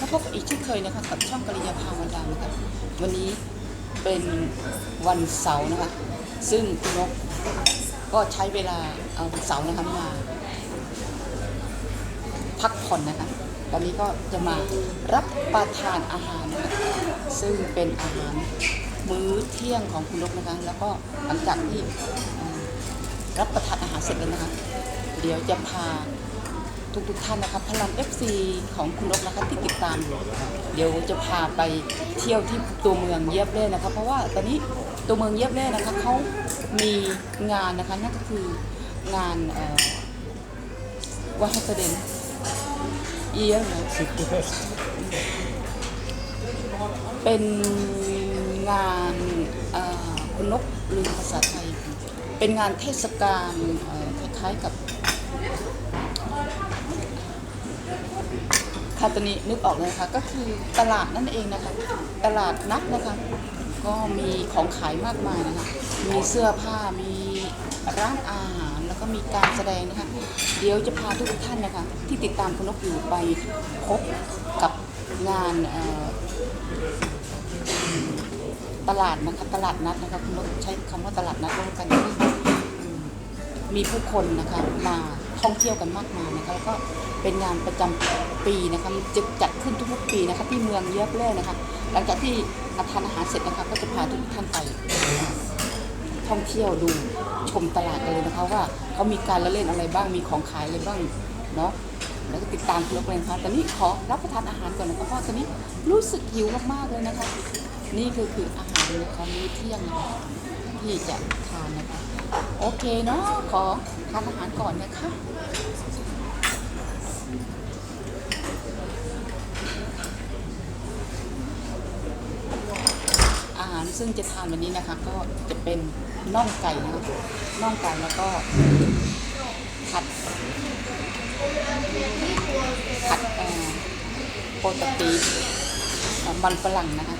มาพบอีกเช่นเคยนะคะกับช่องกริยาภาวันดาวนะคะวันนี้เป็นวันเสาร์นะคะ ซึ่งคุณนกก็ใช้เวลาเอาวันเสาร์นะคะมา พักผ่อนนะคะตอนนี้ก็จะมารับประทานอาหารนะคะซึ่งเป็นอาหารมื้อเที่ยงของคุณนกนะคะแล้วก็หลังจากที่รับประทานอาหารเสร็จแล้วนะคะ เดี๋ยวจะพา ทุกทุกๆท่านนะคะพลัง FC ของคุณนกนะคะที่ติดตาม เดี๋ยวจะพาไปเที่ยวที่ตัวเมืองเยียบเล่นะคะเพราะว่าตอนนี้ตัวเมืองเยียบเล่นะคะเขามีงานนะคะนั่นก็คืองานเอ่อว่าให้ประเด็นเอียนะ Cityfest. เป็นงานคุณนกลืมภาษาไทย เป็นงานเทศกาลคล้ายๆกับ คาตานีนึกออกเลยนะคะก็คือตลาดนั่นเองนะคะ ตลาดนัดนะคะ ก็มีของขายมากมายนะคะ มีเสื้อผ้ามีร้านอาหารแล้วก็มีการแสดงนะคะ เดี๋ยวจะพาทุกท่านนะคะ ที่ติดตามคุณนกอยู่ไปพบกับงานตลาดนะคะตลาดนัดนะคะคุณนกใช้คำว่าตลาดนัดร่วมกัน มีผู้คนนะคะมา ท่องเที่ยวกันมากมายนะคะแล้วก็เป็นงานประจำปีนะคะจะจัดขึ้นทุกๆปีนะคะที่เมืองเยียบแร่นะคะ หลังจากที่ทานอาหารเสร็จนะคะก็จะพาทุกท่านไปท่องเที่ยวดูชมตลาดกันเลยนะคะว่าเขามีการละเล่นอะไรบ้างมีของขายอะไรบ้างเนาะแล้วก็ติดตามคุณนกเลยนะคะตอนนี้ขอรับประทานอาหารก่อนนะคะเพราะตอนนี้รู้สึกหิวมากๆเลยนะคะ นี่คือคืออาหารนะคะมื้อเที่ยงที่จะทานนะคะ โอเคเนาะขอทานอาหารก่อนนะคะ อาหาร ซึ่งจะทานวันนี้นะคะ ก็จะเป็นน่องไก่นะคะน่องไก่แล้วก็ผัดผัดโปรตปีเอ่อมันฝรั่งนะคะ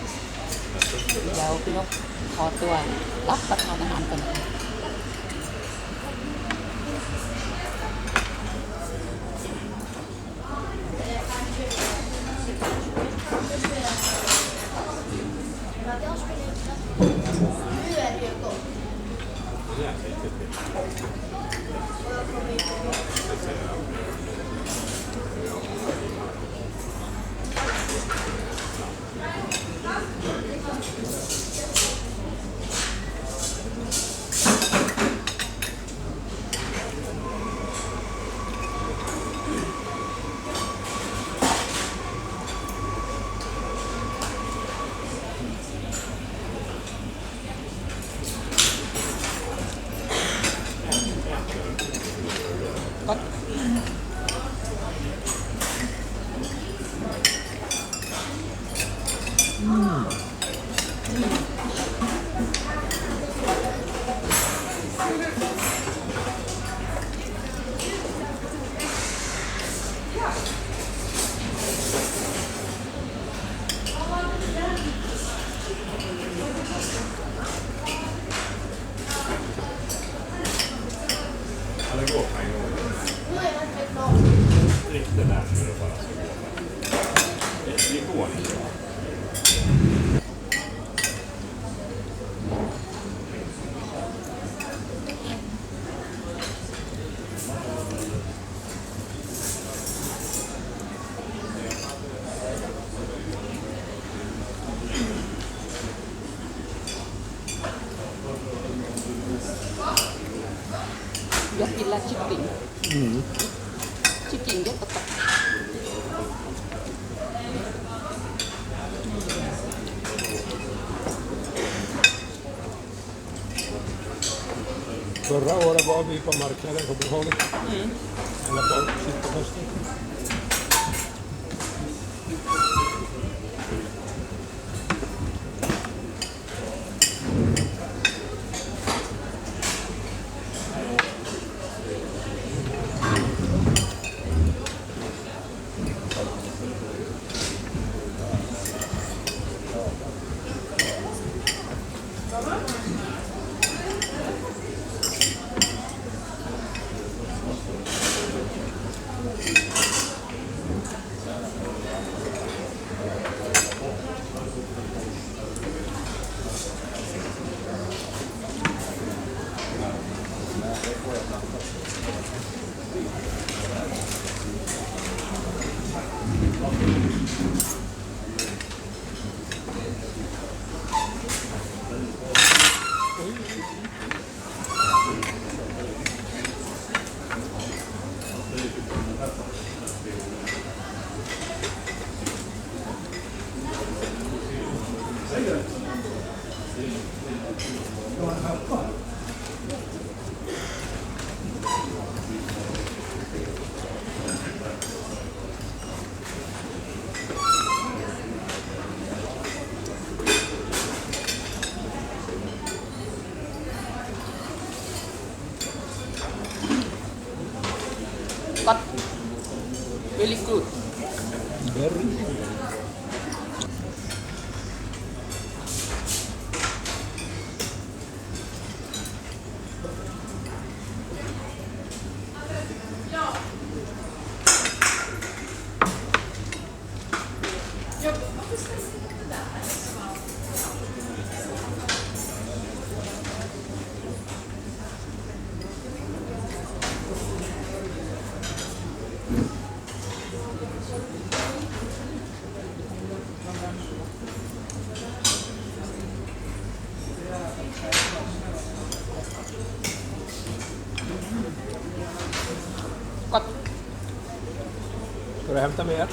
เดี๋ยวพี่นกขอตัวรับประทานอาหารก่อนนะคะ chicken. Chicken dia tetap. Förra året var vi på marknaden i Kopenhagen. Mm. Eller på sista hösten. Don't have fun. Ska du hämta mer?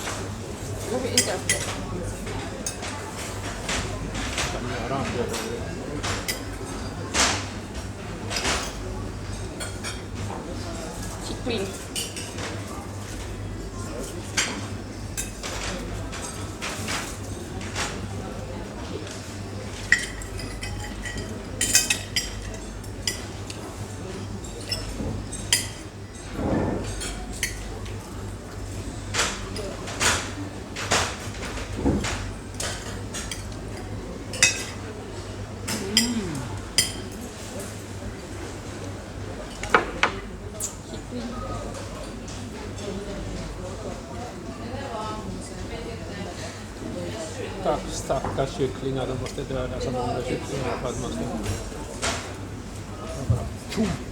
Stackars kycklingar, de måste döda så många kycklingar för att man ska... Bara,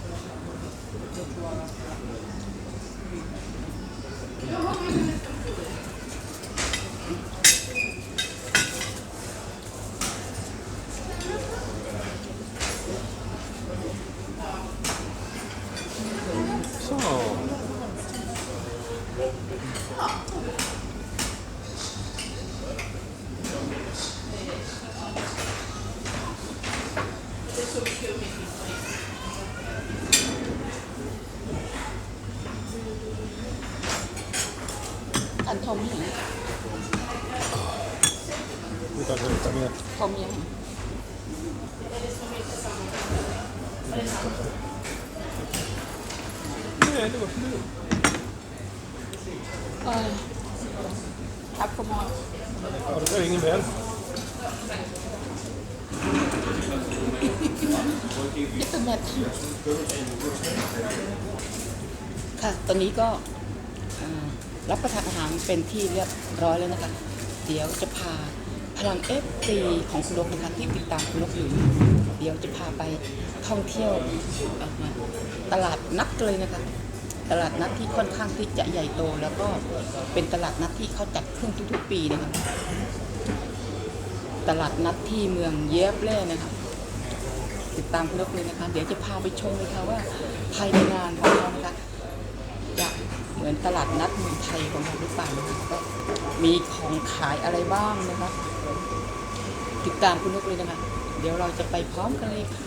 Tack för mat. Orkar ingen mer? Jättemätt. ค่ะ ตอนนี้ก็อ่ารับประทานอาหารเป็นที่เรียบร้อยแล้วนะคะ เดี๋ยวจะพาพลังเอฟซีของคุณนกนะคะที่ติดตามคุณนกอยู่ เดี๋ยวจะพาไปท่องเที่ยวตลาดนัดเลยนะคะ ตลาดนัดที่ค่อนข้างที่จะใหญ่โต แล้วก็เป็นตลาดนัดที่เขาจัดขึ้นทุกๆ ปีนะคะตลาดนัดที่เมืองเยบเล่นะคะติดตามคุณนกเลยนะคะ เดี๋ยวจะพาไปชมเลยค่ะว่าภายในงานของเรานะคะจะเหมือนตลาดนัดเมืองไทยของเราหรือเปล่านะคะก็มีของขายอะไรบ้างนะคะ ติดตามคุณนกเลยนะคะ เดี๋ยวเราจะไปพร้อมกันเลยค่ะ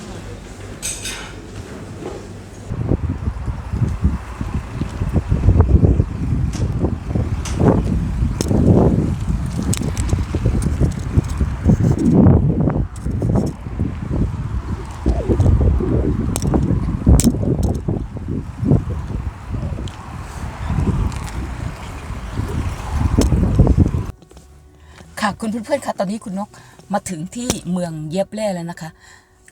ค่ะคุณเพื่อนๆค่ะตอนนี้คุณนก มาถึงที่เมืองเย็บเล่แล้วนะคะ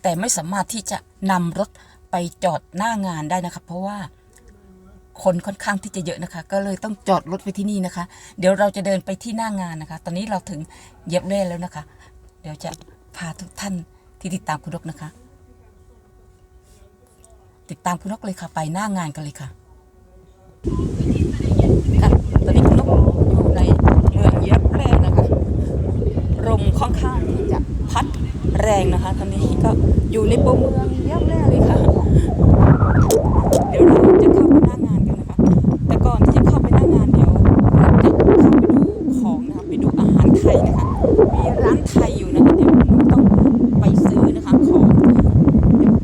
แต่ไม่สามารถที่จะนำรถไปจอดหน้างานได้นะคะ เพราะว่าคนค่อนข้างที่จะเยอะนะคะ ก็เลยต้องจอดรถไว้ที่นี่นะคะ เดี๋ยวเราจะเดินไปที่หน้างานนะคะ ตอนนี้เราถึงเย็บเล่แล้วนะคะ เดี๋ยวจะพาทุกท่านที่ติดตามคุณนกนะคะ ติดตามคุณนกเลยค่ะ ไปหน้างานกันเลยค่ะตอนนี้คุณนกอยู่ในเมืองเย็บแรกนะคะลมค่อนข้างที่จะพัด แรงนะคะตอนนี้ก็อยู่ในปมเมืองเยอะแรกเลยค่ะ เดี๋ยวเราจะเข้าไปหน้างานกันนะคะ แต่ก่อนที่จะเข้าไปหน้างานเดี๋ยวเราจะเข้าไปดูของนะคะไปดูอาหารไทยนะคะ มีร้านไทยอยู่นะคะ เดี๋ยวคุณนกต้องไปซื้อนะคะของ เดี๋ยว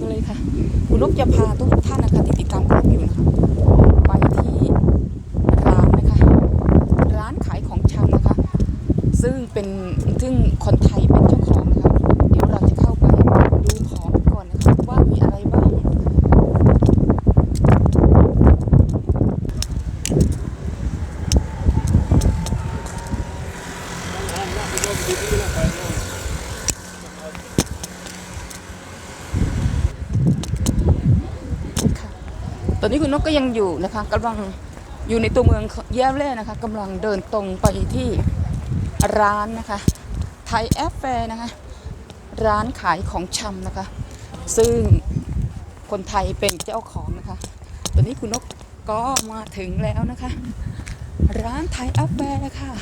กันเลยค่ะ คุณนกจะพาทุกท่านนะคะที่ติดตามคุณนกอยู่นะคะไปที่ร้านนะคะ ร้านขายของชำนะคะ ซึ่งเป็นซึ่งคนไทยเป็นเจ้าของนะคะ เดี๋ยวเราจะเข้าไปดูของก่อนนะคะว่ามีอะไรบ้าง ค่ะ ตอนนี้คุณนกก็ยังอยู่นะคะกำลังอยู่ในตัวเมืองแย่เล่นะคะกำลังเดินตรงไปที่ร้านนะคะไทยแอฟแฟร์นะคะร้านขายของชำนะคะ ซึ่งคนไทยเป็นเจ้าของนะคะ ตอนนี้คุณนกก็มาถึงแล้วนะคะ ร้านไทยแอฟแฟร์ค่ะ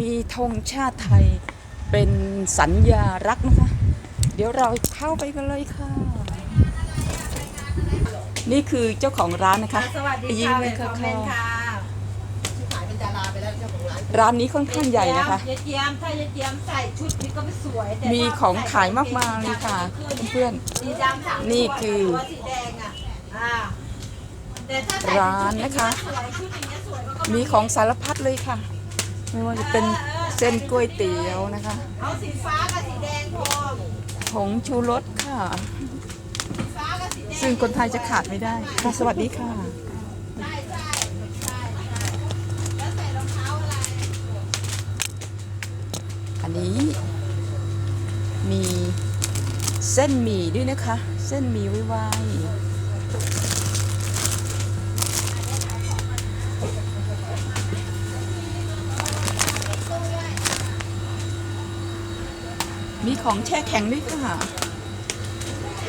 มีธงชาติไทยเป็นสัญญารักษณ์นะคะ เดี๋ยวเราเข้าไปกันเลยค่ะ นี่คือเจ้าของร้านนะคะ สวัสดียิ้มค่ะเลยคค่ะอมเมนต์ค่ะขายเป็นดาราไปแล้วเจ้าของร้านร้านนี้ค่อนข้างใหญ่นะคะยายเจียมถ้ายายเจียมใส่ชุดนี้ก็ไม่สวยแต่มีของขายมากมายเลยค่ะเพื่อน สีดำสามนี่คือตัวสีแดงอะอ่าแต่ถ้าใส่ร้านนะคะสวยชุดอย่างเงี้ยสวยมันก็มีของสารพัดเลยค่ะ ไม่ว่าจะเป็นเส้นก๋วยเตี๋ยวนะคะ เอาสีฟ้ากับสีแดงพอผงชูรสค่ะ ซึ่งคนไทยจะขาดไม่ได้ค่ะสวัสดีค่ะอันนี้มีเส้นหมี่ด้วยนะคะ เส้นหมี่ไวๆมีของแช่แข็งด้วยค่ะ มุ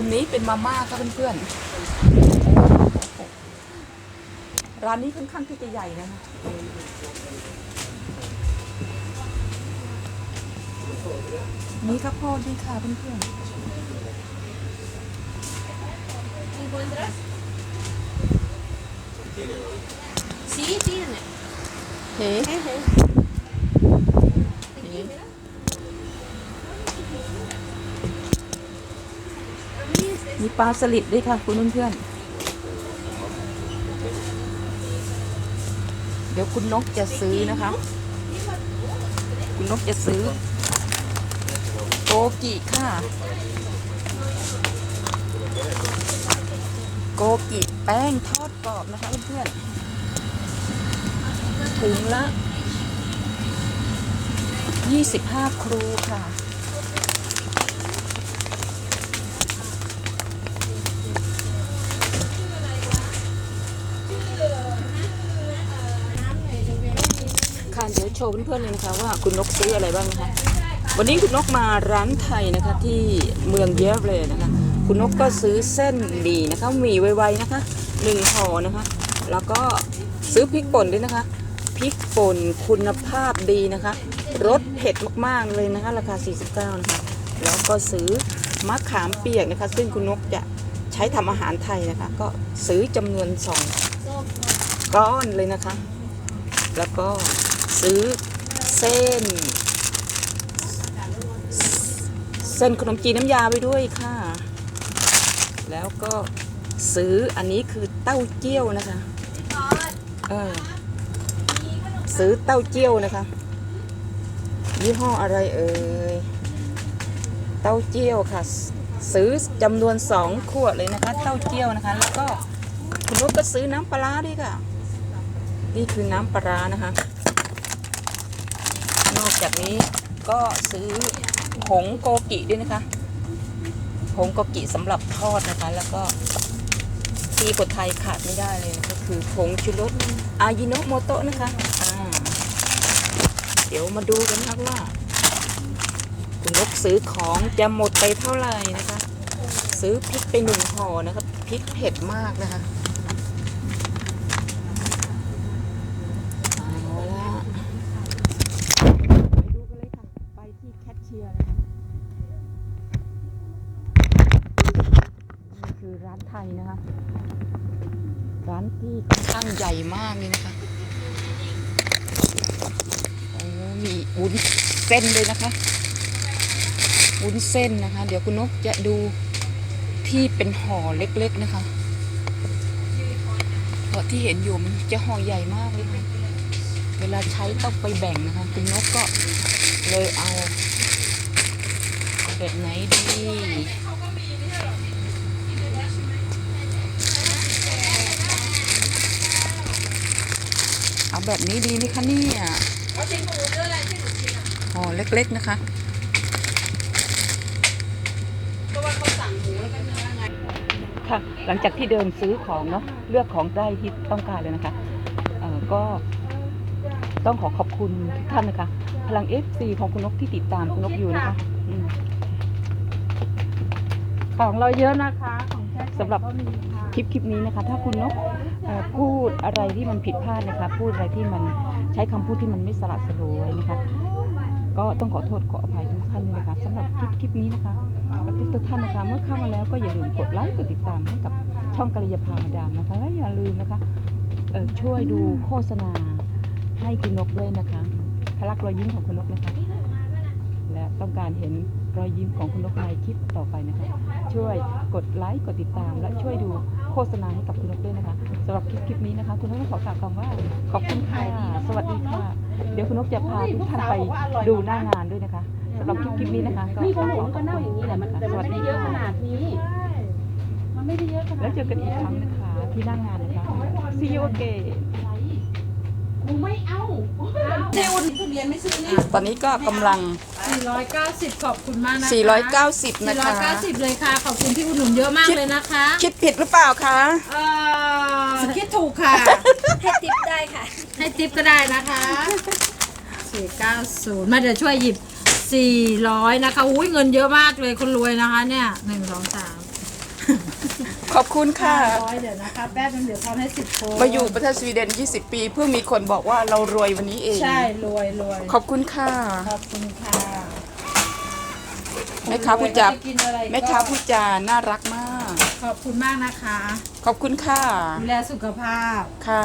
มนี้เป็นมาม่าค่ะเพื่อนๆ ร้านนี้ค่อนข้างที่จะใหญ่นะคะมีข้าวโพดด้วยค่ะเพื่อน สีสีเนี่ยๆเฮ้มีปลาสลิดด้วยค่ะ คุณเพื่อนๆเดี๋ยวคุณนกจะซื้อนะคะ คุณนกจะซื้อโกกิค่ะ โกกิแป้งทอดกรอบนะคะเพื่อนๆ ถุงละ 25 ครูค่ะ ค่ะเดี๋ยวโชว์เพื่อนๆเลยนะคะว่าคุณนกซื้ออะไรบ้างนะคะ วันนี้คุณนกมาร้านไทยนะคะที่เมืองเยฟเลยนะคะ คุณนกก็ซื้อเส้นหมี่นะคะหมี่ไวๆนะคะหนึ่งห่อนะคะ แล้วก็ซื้อพริกป่นด้วยนะคะ พริกป่นคุณภาพดีนะคะรสเผ็ดมากๆเลยนะคะ ราคา 49 นะคะ แล้วก็ซื้อมะขามเปียกนะคะ ซึ่งคุณนกจะใช้ทำอาหารไทยนะคะ ก็ซื้อจำนวนสองก้อนเลยนะคะ แล้วก็ซื้อเส้น เส้นขนมจีนน้ำยาไปด้วยค่ะ แล้วก็ซื้ออันนี้คือเต้าเจี้ยวนะคะ เออ ซื้อเต้าเจี้ยวนะคะ ยี่ห้ออะไรเอ่ย เต้าเจี้ยวค่ะ ซื้อจำนวนสองขวดเลยนะคะ เต้าเจี้ยวนะคะ แล้วก็คุณลูกก็ซื้อน้ำปลาร้าด้วยค่ะ นี่คือน้ำปลานะคะ นอกจากนี้ก็ซื้อผงโกกิด้วยนะคะผงโกกิสำหรับทอดนะคะ แล้วก็ที่คนไทยขาดไม่ได้เลยนะคะคือผงชูรสอายิโนโมโตะนะคะ เดี๋ยวมาดูกันนะว่า คุณนกซื้อของจะหมดไปเท่าไหร่นะคะ ซื้อพริกไปหนึ่งห่อนะคะพริกเผ็ดมากนะคะอาละไปดูกันเลยค่ะไปที่แคชเชียร์เลยค่ะคือร้านไทยนะคะ ร้านที่ค่อนข้างใหญ่มากเลยนะคะ โอ้มี วุ้นเส้นเลยนะคะวุ้นเส้นนะคะ เดี๋ยวคุณนกจะดูที่เป็นห่อเล็กๆนะคะเพราะที่เห็นอยู่มันจะห่อใหญ่มากเลยค่ะเวลาใช้ต้องไปแบ่งนะคะคุณนกก็เลยเอาเอาแบบไหนดีเอาแบบนี้ดีไหมคะเนี่ย ห่อเล็กๆนะคะค่ะ หลังจากที่เดินซื้อของเนาะเลือกของได้ที่ต้องการเลยนะคะเอ่อก็ต้องขอขอบคุณทุกท่านนะคะ พลัง FC ของคุณนกที่ติดตามคุณนกอยู่นะคะอืมของเราเยอะนะคะของแค่สำหรับ ก็มีค่ะ คลิปคลิปนี้นะคะ ถ้าคุณนกเอ่อพูดอะไรที่มันผิดพลาดนะคะ พูดอะไรที่มันใช้คำพูดที่มันไม่สละสลวยนะคะ ก็ต้องขอโทษขออภัยทุกท่านด้วยนะคะสำหรับคลิปคลิปนี้นะคะและทุกท่านนะคะเมื่อเข้ามาแล้วก็อย่าลืมกดไลค์กดติดตามให้กับช่องกัลยาภามาดามนะคะและอย่าลืมนะคะช่วยดูโฆษณาให้คุณนกด้วยนะคะพลักรอยยิ้มของคุณนกนะคะและต้องการเห็นรอยยิ้มของคุณนกในคลิปต่อไปนะคะ ช่วยกดไลค์กดติดตาม และช่วยดูโฆษณาให้กับคุณนกด้วยนะคะสำหรับคลิปคลิปนี้นะคะ คุณนกต้องขอกล่าวคำว่าขอบคุณค่ะสวัสดีค่ะ เดี๋ยวคุณนกจะพาทุกท่านไปดูหน้างานด้วยนะคะสำหรับคลิปคลิปนี้นะคะก็นี่ขขอองหขนูอบก็คุณเน่าอย่างนี้แหละมันแต่สมันวัสไม่ดีได้เยอะขค่ะนาดนี้ มันไม่ได้เยอะขนาดแล้วเจอกันอีกครั้งนะคะที่หน้างานนะคะ See you again กูไม่เอาเจ้าทุเรียนไม่ซื้อนี่ตอนนี้ก็กำลัง 490 ขอบคุณมากนะคะ490 นะคะ 490 เลยค่ะ ขอบคุณที่อุดหนุนเยอะมากเลยนะคะ คิดผิดหรือเปล่าคะ เอ่อ คิดถูกค่ะ ให้ติปได้ค่ะ ให้ทิปก็ได้นะคะ490 มาเดี๋ยวช่วยหยิบ 400 นะคะอุ้ยเงินเยอะมากเลยคนรวยนะคะ เนี่ย1 2 3 ขอบคุณค่ะร้อยเดี๋ยวนะคะ แป๊บนึงเดี๋ยวทำให้สิบโคนมาอยู่ประเทศสวีเดน 20 ปี เพิ่งมีคนบอกว่าเรารวยวันนี้เอง ใช่ รวยรวยขอบคุณค่ะ ขอบคุณค่ะแม่ค้าพูดจาคนรวยก็จะกินอะไรก็ แม่ค้าพูดจาน่ารักมาก ขอบคุณมากนะคะ ขอบคุณค่ะ ดูแลสุขภาพ ค่ะ